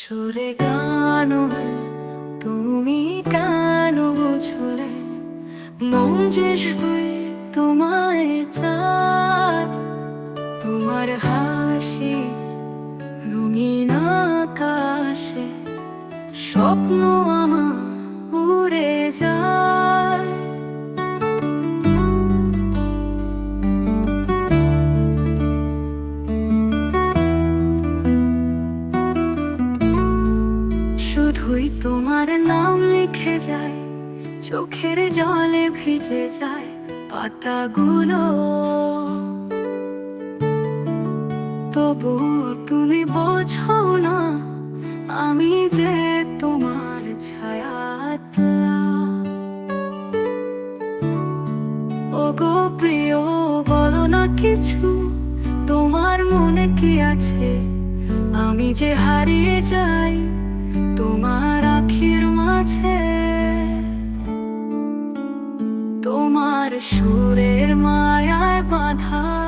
সুরে গান তুমি কেন বুঝলে? মন যে তোমায় চায়, তোমার হাসি রঙিন আকাশে, স্বপ্ন আমার উড়ে যায়। শুধুই তোমার নাম লিখে যায়, চোখের জলে ভিজে যায় পাতাগুলো। তবু তুমি বোঝো না, আমি যে তোমার ছায়া ও গো প্রিয়, বলো না কিছু, তোমার মনে কি আছে? আমি যে হারিয়ে যাই মাঝে তোমার সুরের মায়ায় বাঁধা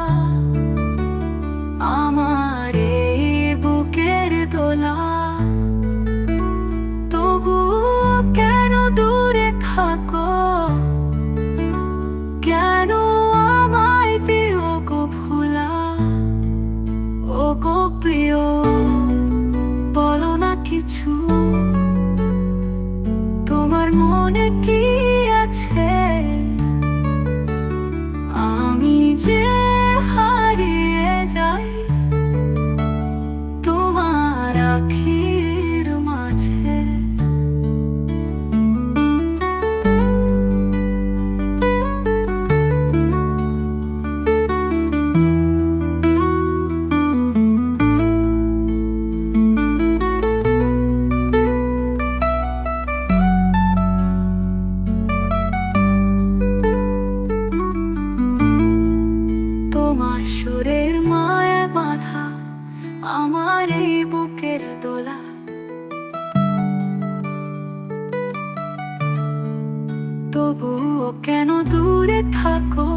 তবুও কেন দূরে থাকো?